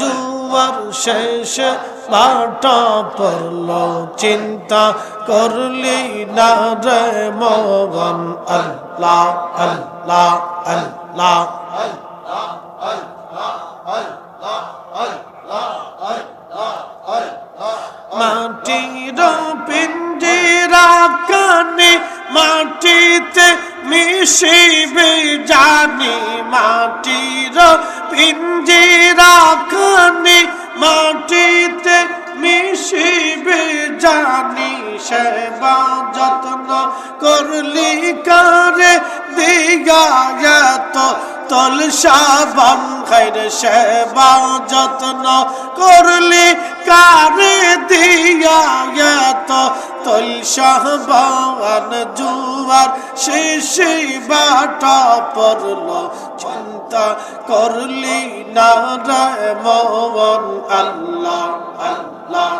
জুয়ার শেষে ভাটা পড়ল, চিন্তা করলি না রে মগন আল্লাহ আল্লাহ আল্লাহ। মাটির পিঞ্জিরা কানে মাটিতে মিশিবে জানি, মাটির পিঞ্জিরা কানে মাটিতে মিশিবে জানি সেবা যত্ন করলি কারে? দিগা তো তলসা বাম খাইর সেবা যত্ন করলি কারে? দিয়া তো তলসা বান জুয়ার শেষে বাটা পড়ল, চিন্তা করলি না রে মন আল্লাহ আল্লাহ।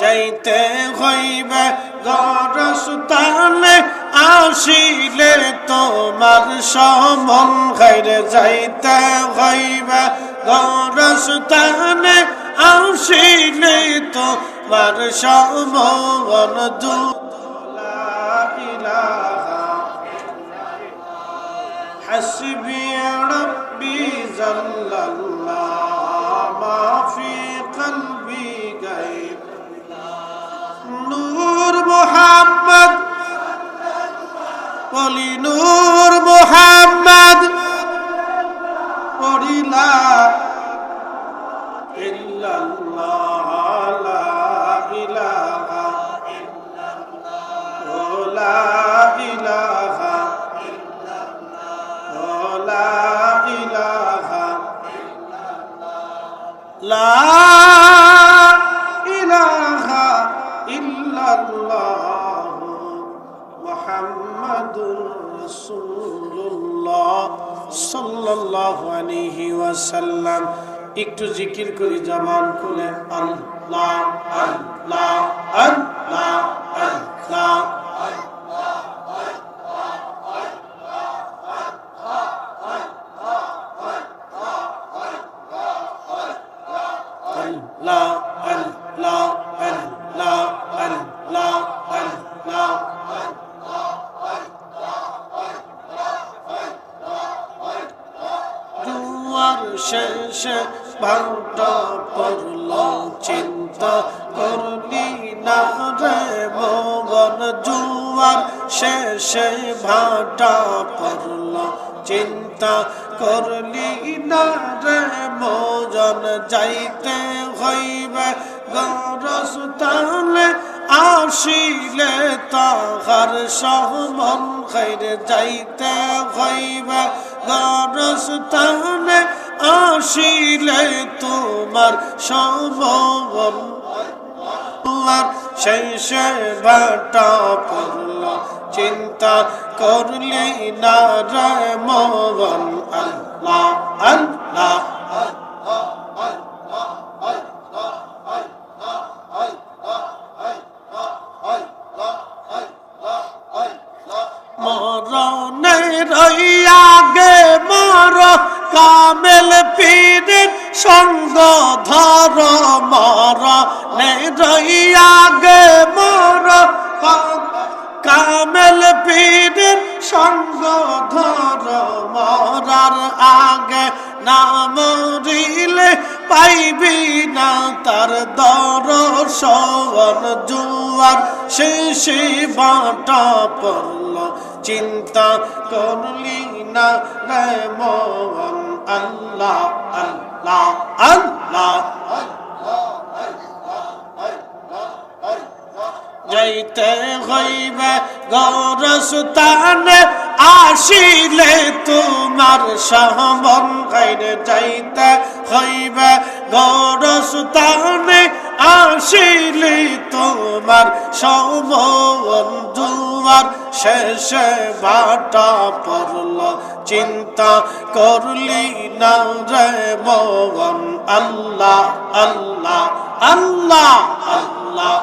যাইতে হইবে গরস্তানে আসিলে তোমার সমন। খাইরে যাইতে হইবে গরস্তানে আসিলে তোমার সমন। দু حسبي ربي جل الله ما في قلبي غير نور محمد ولي نور محمد ولي لا إلا الله ওয়াসাল্লাম একটু জিকির করি জবান খুলে আল্লাহ আল্লাহ আল্লাহ আল্লাহ আল্লাহ আল্লাহ আল্লাহ আল্লাহ দুয়ার শেষে ভাটা পড়ল, চিন্তা করলি না রে মগন জুয়ার শেষে ভাটা পড়ল, চিন্তা করলি না রে মজন যাইতে হইবে গরস্তানে আসিলে তাহার সহমন। খাইরে যাইতে হইবে গরস্তানে আসিলে তোমার সমন তোমার শেষে ভাটা পড়ল চিন্তা করলি না রে মগন আল্লাহ কামেল পীরের সঙ্গ ধর মর নে রইয়া গে না তার দর্শন জুয়ার শেষে বাটা পড়ল চিন্তা করলি না রে মন আল্লাহ আল্লাহ আল্লাহ যাইতে হইবে গরস্তানে আসিলে তোমার সহমন গাইরে যাইতে হইবে। গরস্তানে আসিলে তোমার সমন দুয়ার। শেষে বাটা পড়ল, চিন্তা করলি না রে মগন আল্লাহ আল্লাহ আল্লাহ আল্লাহ।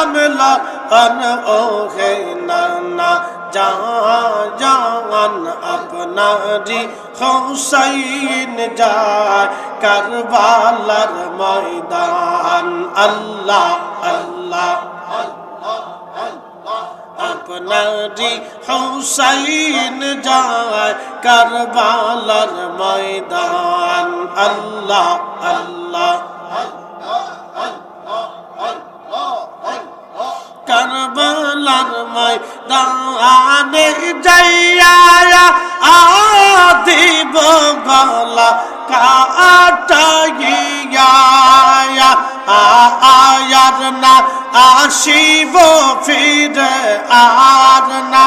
Salayam lavan ohe nana জান আপনারি হোসাইন যায়, কারবালার ময়দান। আল্লাহ আল্লাহ আপনারি হোসাইন যায়, কারবালার ময়দান। আল্লাহ আল্লাহ কারবালার ময়দানে যাইয়া আদিব গলা কাটাইয়া আয়ার না আসিব ফিরে আর না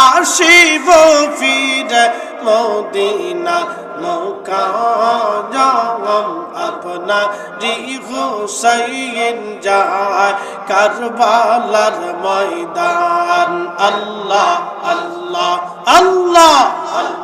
আসিব ফিরে মদিনা নৌকা জগম আপনা রি হুসাইন যায় কারবালার ময়দান। আল্লাহ আল্লাহ আল্লাহ আল্লাহ।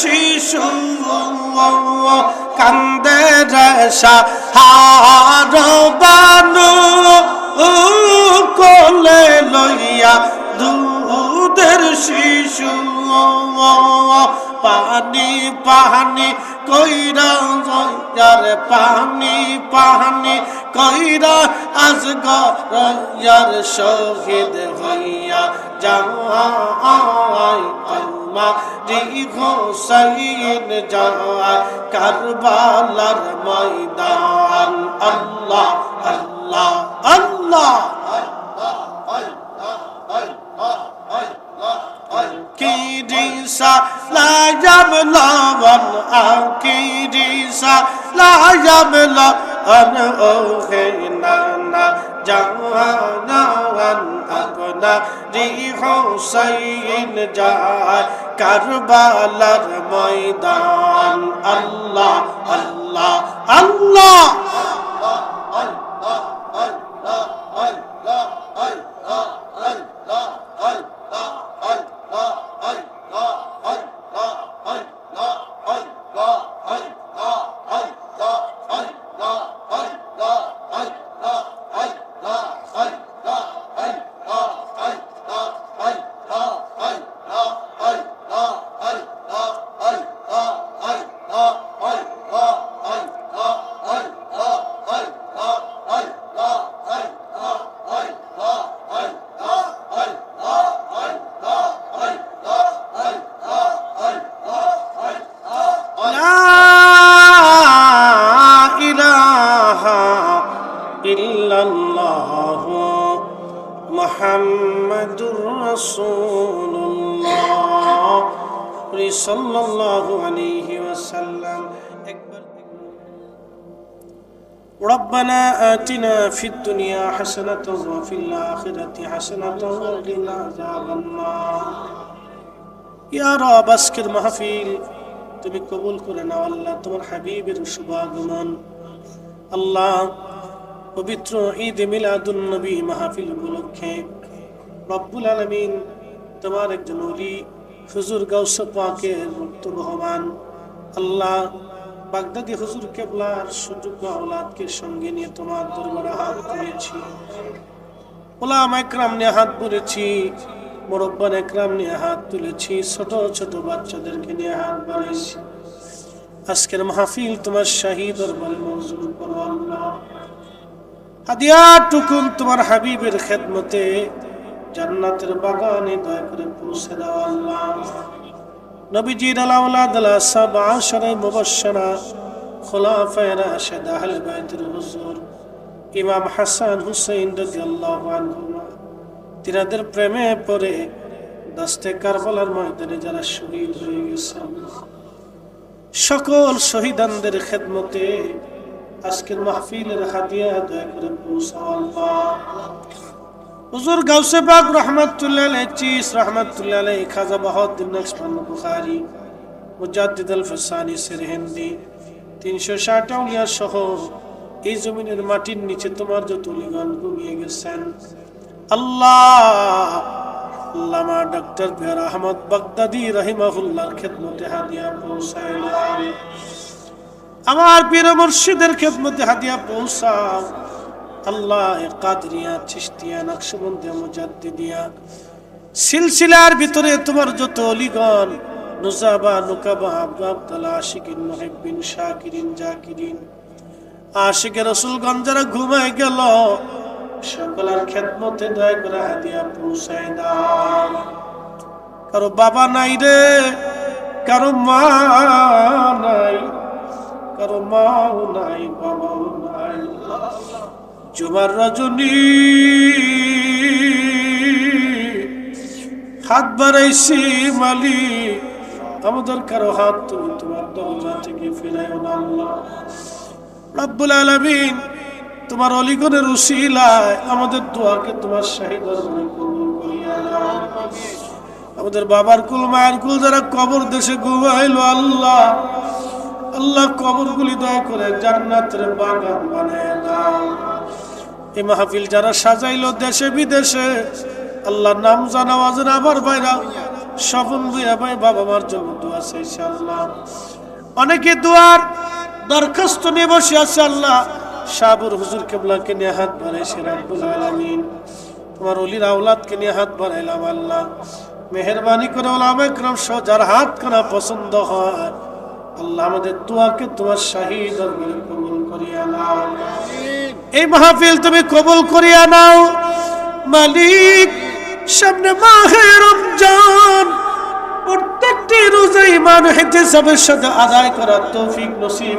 শিশু কান্দের সাহারবানু কলে লইয়া দুধের শিশু পানি পানি কইরা পানি পানি কইরা আজ গয়ার শহীদ হইয়া যাই তোমারি হোসাইন যায় কারবালার ময়দান আল্লাহ আল্লাহ আল্লাহ Kirisa la yamla wan akirisa la yamla an ohenana jahanan apna ri Husayn যায় কারবালার ময়দান। আল্লাহ আল্লাহ আল্লাহ। محمد رسول الله صلى الله عليه وسلم ربنا آتنا في الدنيا حسنة وفي الآخرة حسنة وقنا عذاب النار ইয়া রব আজকের মাহফিল তুমি কবুল করে নাও আল্লাহ তোমার হাবিবের শুভাগমন আল্লাহ পবিত্র ঈদ মিলাদুন নবী মাহফিল উপলক্ষে রব্বুল আলমিন তোমার একজন অলি হুজুর গাউস পাকের মুক্ত রহমান আল্লাহ বাগদাদি হুজুর কেবলার সুযোগ্য আওলাদকে সঙ্গে নিয়ে তোমার দরবারে হাত তুলেছি। ওলাম একরাম নিয়ে হাত ভরেছি মোরব্বান একরাম নিয়ে হাত তুলেছি, ছোট ছোট বাচ্চাদেরকে নিয়ে হাত বাড়াইছি। আজকের মাহফিল তোমার শাহী দরবারে মঞ্জুর করো আল্লাহ। হাদিয়া টুকুন তোমার হাবিবের খেদমতে জান্নাতের বাগানে দয়া করে পৌঁছে দাও আল্লাহ। নবীজির আলাউলাদ আলা সাবা আশারাই মুবাশশারা। খোলাফায়ে রাশিদা আহলে বাইতের হুজুর ইমাম হাসান হুসাইন রাদিয়াল্লাহু আনহুমা। তিনাদের প্রেমে পড়ে দস্তে কারবালার ময়দানে যারা শহীদ হয়ে গেছেন সকল শহীদানদের খেদমতে আজকের মাহফিলের হাদিয়া দয়া করে পৌঁছাও আল্লাহ। হুজুর গাউসে পাক রহমাতুল্লাহ চিস রহমাতুল্লাহ খাজা বাহাউদ্দিন নকশবন্দ বুখারী, মুজাদ্দিদ আল ফসানি সিরহিন্দি 360 আউলিয়া সহ এই জমিনের মাটির নিচে তোমার যত লিগান ঘুমিয়ে গেছেন। আল্লাহ আল্লামা ডক্টর বিহার আহমদ বাগদাদি রহিমাহুল্লাহর খেদমতে হাদিয়া পৌঁছাইলাম। আমার পীর মুর্শিদের খেদমতে হাদিয়া পৌঁছাও। আল্লাহ সিলসিলার ভিতরে তোমার যত অলিগণ, নুজাবা, নুকাবা যারা ঘুমায় গেল, সকলের খেদমতে দয়া করে হাদিয়া পৌঁছায় কারও বাবা নাই রে, কারও মা নাই, কারও মাও নাই, বাবাও নাই। জুমার রজনী। হাত বাড়াইছি মালি, আমাদের কারও হাত তুমি তোমার দরজা থেকে ফিরাইও না আল্লাহ। রাব্বুল আলামিন, তোমার অলিগনের উসিলায় আমাদের দোয়াকে তোমার শাহিদ কবুল করিয়া আমাদের বাবার কুল, মায়ের কুল যারা কবর দেশে ঘুমাইলো আল্লাহ আল্লাহ কবরগুলি দয়া করে জান্নাতের বাগান বানায় এই মাহফিল যারা সাজাইলো দেশে বিদেশে আল্লাহ নাম জানাওয়াজের আবার বাইরা, স্বপন ভুইয়া ভাই বাবা মার জন্য দোয়া চাইছে আল্লাহ অনেকে দোয়ার দরখাস্ত নিয়ে বসে আছে আল্লাহ। শাহবুর হুজুর কেবলাকে নিয়ে হাত বাড়াইছে রাব্বুল আলামিন। তোমার অলির আওলাদকে নিয়ে হাত বাড়াইলাম আল্লাহ। মেহরবানি করে ওলামা একরাম সহ যার হাত কানা পছন্দ হয়, আল্লাহ আমাদের দোয়াকে তোমার শাহী দরবারে কবুল করিয়া এই মাহফিল তুমি কবুল করিয়া নাও। মালিক, সামনে মাহে রমজান। প্রত্যেকটি রোজা ইমান হিসাবের সাথে আদায় করার তৌফিক নসিব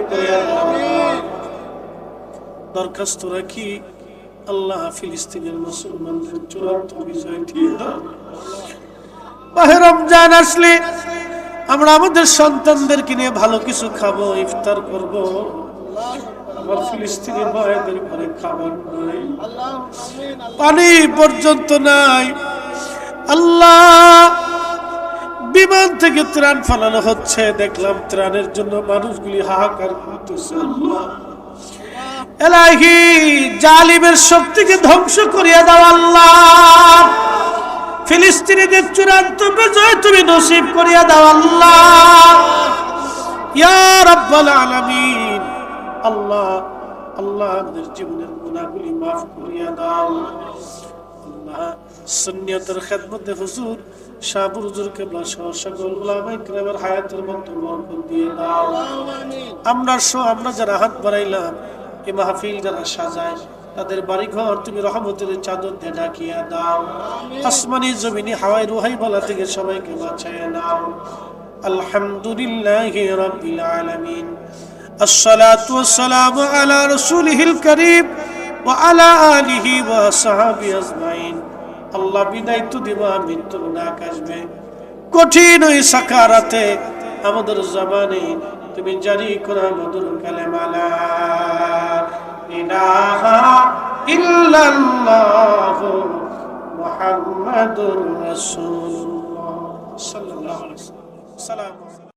দরখাস্ত রাখি, আল্লাহ ফিলিস্তিনের মুসলমানদের চূড়ান্ত বিজয় দিয়ে মাহে রমজান আসলে আমরা আমাদের সন্তানদেরকে নিয়ে ভালো কিছু খাব, ইফতার করব। পানি পর্যন্ত নাই। আল্লাহ বিমান থেকে ত্রাণ ফালানো হচ্ছে। দেখলাম ত্রাণের জন্য মানুষগুলি হাহাকার করতেছে। এলাহি, জালিমের শক্তিকে ধ্বংস করিয়া দাও আল্লাহ। ফিলিস্তিনিদের চূড়ান্ত বিজয় তুমি নসিব করিয়া দাও আল্লাহ। ইয়া রাব্বাল আলামিন। আল্লাহ আল্লাহ আমাদের জীবনের গুনাহগুলি মাফ করিয়া দাও। আল্লাহ সুন্নিয়তের খেদমতে হুজুর কেবলা সহ সকল উলামায়ে কেরামের হায়াতের মধ্যে বরকত দিয়ে দাও। আমরা সহ আমরা যারা হাত বাড়াইলাম এই মাহফিল যারা সাজায় তাদের বাড়ি তুমি রহমতের চাদর দিয়ে ঢাকিয়া দাও। আসমানি জমিনি হাওয়াই রুহাই বলা থেকে সবাইকে বাঁচায় নাও আলহামদুলিল্লাহ আলামিন। الصلاة والسلام على رسوله الكريم وعلى آله وصحبه أجمعين আল্লাহ বিদায় তো দিবা মৃত্যুর ডাক আসবে কঠিন ওই সাকারাতে আমাদের জবানে তুমি জারি করা মধুর কালেমালা ইলাহা ইল্লাল্লাহ মুহাম্মাদুর রাসূলুল্লাহ সাল্লাল্লাহু আলাইহি ওয়াসাল্লাম